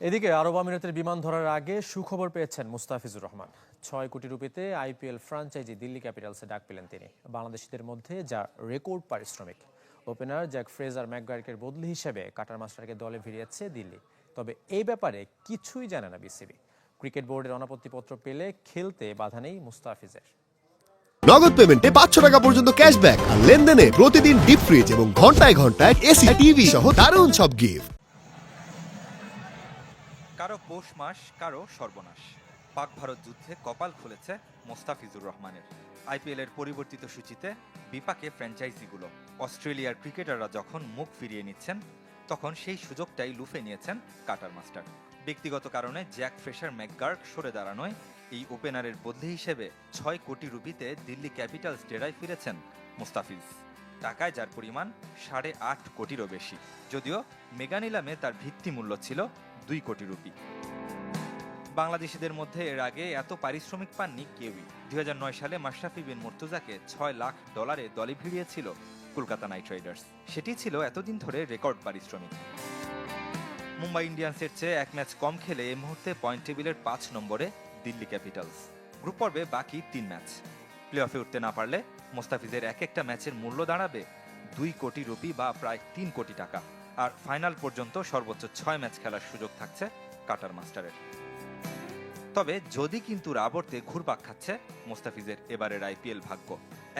এদিকে আরব আমিরাতের বিমান ধরার আগে সুখবর পেয়েছেন মুস্তাফিজুর রহমান। ছয় কোটি রুপিতে আইপিএল ফ্রাঞ্চাইজি দিল্লি ক্যাপিটালসে ডাক পেলেন তিনি। বাংলাদেশিদের মধ্যে যা রেকর্ড পারিশ্রমিক। ওপেনার জ্যাক ফ্রেজার ম্যাকগার্কের বদলি হিসেবে কাটার মাস্টারকে দলে ভিড়িয়েছে দিল্লি। তবে এই ব্যাপারে কিছুই জানে না বিসিবি। ক্রিকেট বোর্ডের অনাপত্তিপত্র পেলে খেলতে বাধা নেই মুস্তাফিজের। নগদ পেমেন্টে পাঁচশো টাকা পর্যন্ত ক্যাশব্যাক আর লেনদেনে প্রতিদিন ডিপ ফ্রিজ এবং ঘন্টায় ঘন্টায় এসি, টিভি সহ দারুণ সব গিফট কারও পৌষ মাস, কারও সর্বনাশ। পাক ভারত যুদ্ধে কপাল খুলেছে মোস্তাফিজুর রহমানের। আইপিএল এর পরিবর্তিত সূচিতে বিপাকে ফ্র্যাঞ্চাইজিগুলো। অস্ট্রেলিয়ার ক্রিকেটাররা যখন মুখ ফিরিয়ে নিচ্ছেন, তখন সেই সুযোগটাই লুফে নিয়েছেন কাটার মাস্টার। ব্যক্তিগত কারণে জ্যাক ফ্রেশার ম্যাকগার্ক সরে দাঁড়ানোয় এই ওপেনারের বদলি হিসেবে ছয় কোটি রুপিতে দিল্লি ক্যাপিটালস ডেরায় ফিরেছেন মুস্তাফিজ। টাকায় যার পরিমাণ সাড়ে আট কোটিরও বেশি। যদিও মেগা নিলামে তার ভিত্তিমূল্য ছিল দুই কোটি রুপি। বাংলাদেশিদের মধ্যে এর আগে এত পারিশ্রমিক পাননি কেউই। দুই হাজার নয় সালে মাশরাফি বিন মুর্তুজাকে ছয় লাখ ডলারে দলে ভিড়িয়েছিল কলকাতা নাইট রাইডার্স। সেটি ছিল এতদিন ধরে রেকর্ড পারিশ্রমিক। মুম্বাই ইন্ডিয়ান্সের চেয়ে এক ম্যাচ কম খেলে এই মুহূর্তে পয়েন্ট টেবিলের পাঁচ নম্বরে দিল্লি ক্যাপিটালস। গ্রুপ পর্বে বাকি তিন ম্যাচ। প্লে অফে উঠতে না পারলে মোস্তাফিজের এক একটা ম্যাচের মূল্য দাঁড়াবে দুই কোটি রুপি বা প্রায় তিন কোটি টাকা। আর ফাইনাল পর্যন্ত সর্বোচ্চ ছয় ম্যাচ খেলার সুযোগ থাকছে কাটার মাস্টারের। তবে যদি কিন্তু রাবর্তে ঘুরপাক খাচ্ছে, মোস্তাফিজের এবারের আইপিএল ভাগ্য।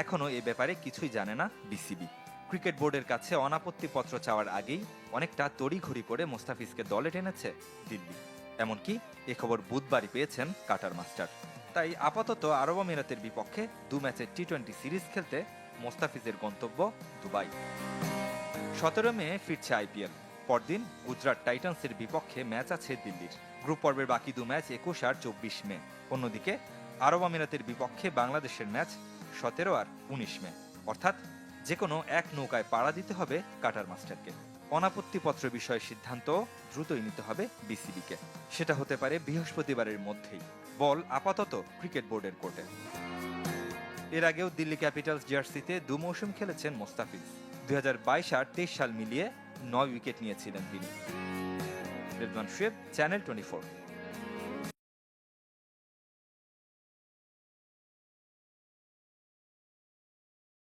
এখনও এ ব্যাপারে কিছুই জানে না বিসিবি। ক্রিকেট বোর্ডের কাছে অনাপত্তি পত্র চাওয়ার আগেই অনেকটা তড়িঘড়ি করে মোস্তাফিজকে দলে টেনেছে দিল্লি। এমনকি এ খবর বুধবারই পেয়েছেন কাটার মাস্টার। তাই আপাতত আরব আমিরাতের বিপক্ষে দু ম্যাচের টি টোয়েন্টি সিরিজ খেলতে মোস্তাফিজের গন্তব্য দুবাই। সতেরো মে ফিরছে আইপিএল। পরদিন গুজরাট টাইটান্সের বিপক্ষে ম্যাচ আছে দিল্লির। গ্রুপ পর্বের বাকি দু ম্যাচ একুশ আর চব্বিশ মে। অন্যদিকে আরব আমিরাতের বিপক্ষে বাংলাদেশের ম্যাচ সতেরো আর উনিশ মে। অর্থাৎ যে কোনো এক নৌকায় পাড়া দিতে হবে কাটার মাস্টারকে। অনাপত্তিপত্র বিষয়ে সিদ্ধান্ত দ্রুতই নিতে হবে বিসিবিকে। সেটা হতে পারে বৃহস্পতিবারের মধ্যেই। বল আপাতত ক্রিকেট বোর্ডের কোর্টে। এর আগেও দিল্লি ক্যাপিটালস জার্সিতে দু মৌসুম খেলেছেন মোস্তাফিজ। দুই আর তেইশ সাল মিলিয়ে নয় উইকেট নিয়েছিলেন তিনি। Redwan Shuyeb channel twenty